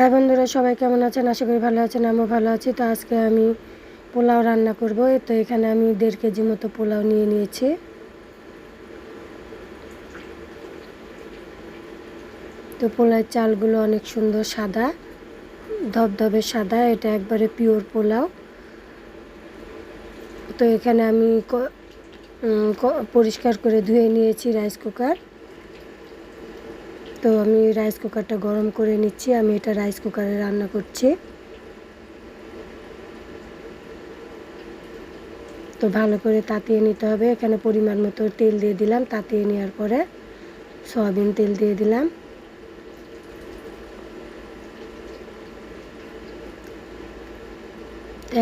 হ্যাঁ বন্ধুরা, সবাই কেমন আছেন? আশা করি ভালো আছেন, আমিও ভালো আছি। তো আজকে আমি পোলাও রান্না করব। তো এখানে আমি দেড় কেজি মতো পোলাও নিয়ে নিয়েছি। তো পোলাওয়ের চালগুলো অনেক সুন্দর সাদা, ধবধবে সাদা। এটা একবারে পিওর পোলাও। তো এখানে আমি পরিষ্কার করে ধুয়ে নিয়েছি রাইস কুকার। তো আমি রাইস কুকারটা গরম করে নিচ্ছি, আমি এটা রাইস কুকারে রান্না করছি। তো ভালো করে তাতিয়ে নিতে হবে, এখানে পরিমাণ মতো তেল দিয়ে দিলাম, তাতিয়ে নেওয়ার পরে সয়াবিন তেল দিয়ে দিলাম।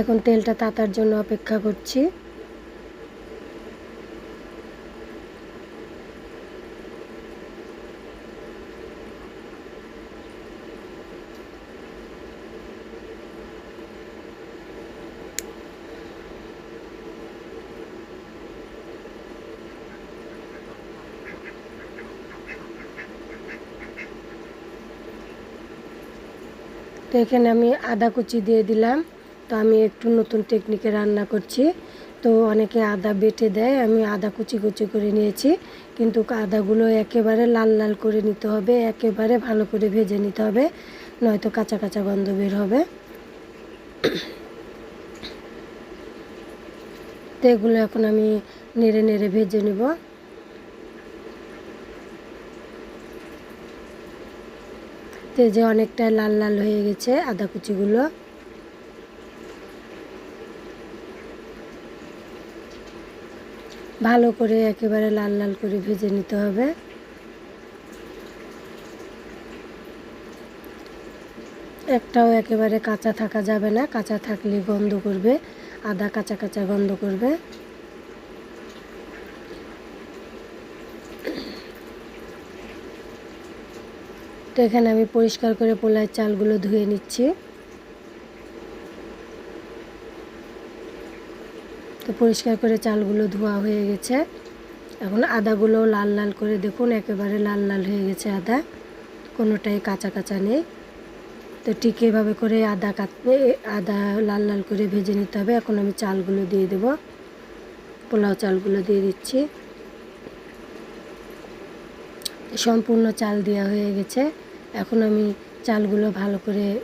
এখন তেলটা তাতার জন্য অপেক্ষা করছি। তো এখানে আমি আদা কুচি দিয়ে দিলাম। তো আমি একটু নতুন টেকনিকে রান্না করছি। তো অনেকে আদা বেটে দেয়, আমি আদা কুচি কুচি করে নিয়েছি। কিন্তু আদাগুলো একেবারে লাল লাল করে নিতে হবে, একেবারে ভালো করে ভেজে নিতে হবে, নয়তো কাঁচা কাঁচা গন্ধ বের হবে। তো এগুলো এখন আমি নেড়ে নেড়ে ভেজে নেব। তো এই যে অনেকটা লাল লাল হয়ে গেছে আদা কুচিগুলো। ভালো করে একেবারে লাল লাল করে ভেজে নিতে হবে। একটাও একেবারে কাঁচা থাকা যাবে না, কাঁচা থাকলে গন্ধ করবে, আদা কাঁচা কাঁচা গন্ধ করবে। তো এখানে আমি পরিষ্কার করে পোলার চালগুলো ধুয়ে নিচ্ছি। তো পরিষ্কার করে চালগুলো ধোয়া হয়ে গেছে। এখন আদাগুলো লাল লাল করে দেখুন, একেবারে লাল লাল হয়ে গেছে আদা। কোনোটাই কাঁচা কাঁচা নেই। তো ঠিক এভাবে করে আদা কাটতে আদা লাল লাল করে ভেজে নিতে হবে। এখন আমি চালগুলো দিয়ে দেব। পোলাও চালগুলো দিয়ে দিচ্ছি। সম্পূর্ণ চাল দেওয়া হয়ে গেছে। এখন আমি চালগুলো ভালো করে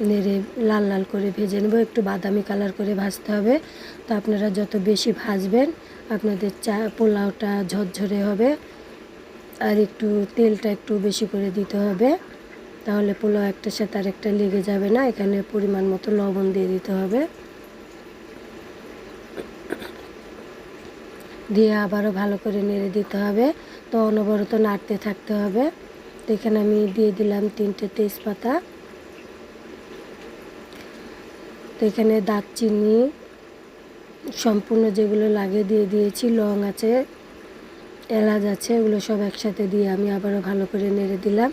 নেড়ে লাল লাল করে ভেজে নেব। একটু বাদামি কালার করে ভাজতে হবে। তো আপনারা যত বেশি ভাজবেন, আপনাদের চা, পোলাওটা ঝরঝরে হবে। আর একটু তেলটা একটু বেশি করে দিতে হবে। তাহলে পোলাও একটার সাথে আর একটা লেগে যাবে না। এখানে পরিমাণ মতো লবণ দিয়ে দিতে হবে। দিয়ে আবারও ভালো করে নেড়ে দিতে হবে। তো অনবরত নাড়তে থাকতে হবে। তো এখানে আমি দিয়ে দিলাম তিনটে তেজপাতা। তো এখানে দারচিনি, সম্পূর্ণ যেগুলো লাগে দিয়ে দিয়েছি, লং আছে, এলাচ আছে, এগুলো সব একসাথে দিয়ে আমি আবারও ভালো করে নেড়ে দিলাম।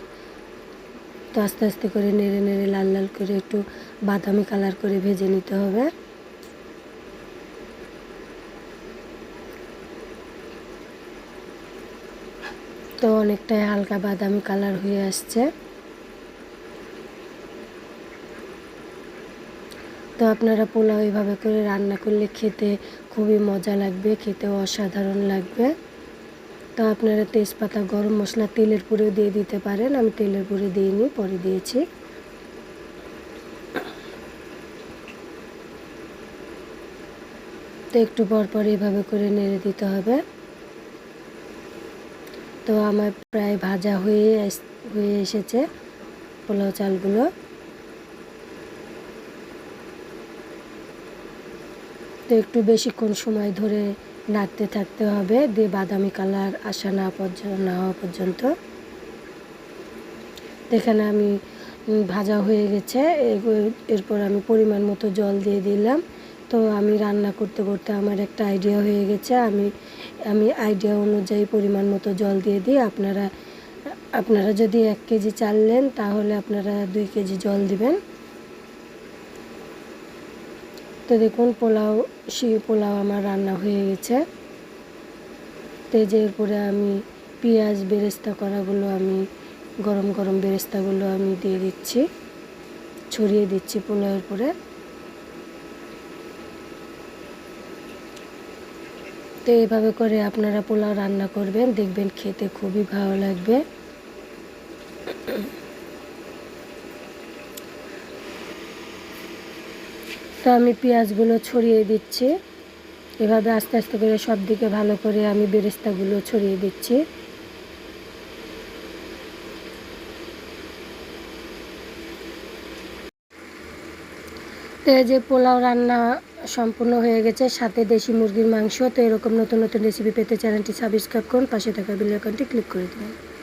তো আস্তে আস্তে করে নেড়ে নেড়ে লাল লাল করে একটু বাদামি কালার করে ভেজে নিতে হবে। তো অনেকটাই হালকা বাদামি কালার হয়ে আসছে। তো আপনারা পোলাও এইভাবে করে রান্না করলে খেতে খুবই মজা লাগবে খেতে অসাধারণ লাগবে। তো আপনারা তেজপাতা, গরম মশলা তেলের পুরেও দিয়ে দিতে পারেন, আমি তেলের পুরে দিইনি, পরে দিয়েছি। তো একটু পর পর এইভাবে করে নেড়ে দিতে হবে। তো আমার প্রায় ভাজা হয়ে হয়ে এসেছে পোলাও চালগুলো। তো একটু বেশিক্ষণ সময় ধরে নাড়তে থাকতে হবে, দিয়ে বাদামি কালার আসা না পর্যন্ত না হওয়া পর্যন্ত। এখানে আমি ভাজা হয়ে গেছে এরপর আমি পরিমাণ মতো জল দিয়ে দিলাম। তো আমি রান্না করতে করতে আমার একটা আইডিয়া হয়ে গেছে। আমি আমি আইডিয়া অনুযায়ী পরিমাণ মতো জল দিয়ে দিই। আপনারা আপনারা যদি এক কেজি চাল নেন, তাহলে আপনারা দুই কেজি জল দিবেন। তো দেখুন, পোলাও শি পোলাও আমার রান্না হয়ে গেছে। তেজের পরে আমি পেঁয়াজ বেরেস্তা করাগুলো আমি, গরম গরম বেরেস্তাগুলো আমি দিয়ে দিচ্ছি। ছড়িয়ে দিচ্ছি পোলাওয়ের উপরে তো এইভাবে করে আপনারা পোলাও রান্না করবেন, দেখবেন খেতে খুবই ভালো লাগবে। তো আমি পেঁয়াজগুলো ছড়িয়ে দিচ্ছি। এভাবে আস্তে আস্তে করে সব দিকে ভালো করে আমি বেরেস্তাগুলো ছড়িয়ে দিচ্ছি। তো যে পোলাও রান্না সম্পূর্ণ হয়ে গেছে। সাথে দেশি মুরগির মাংস। তো এরকম নতুন নতুন রেসিপি পেতে চ্যানেলটি সাবস্ক্রাইব করুন, পাশে থাকা বিল আইকনটি ক্লিক করে দিন।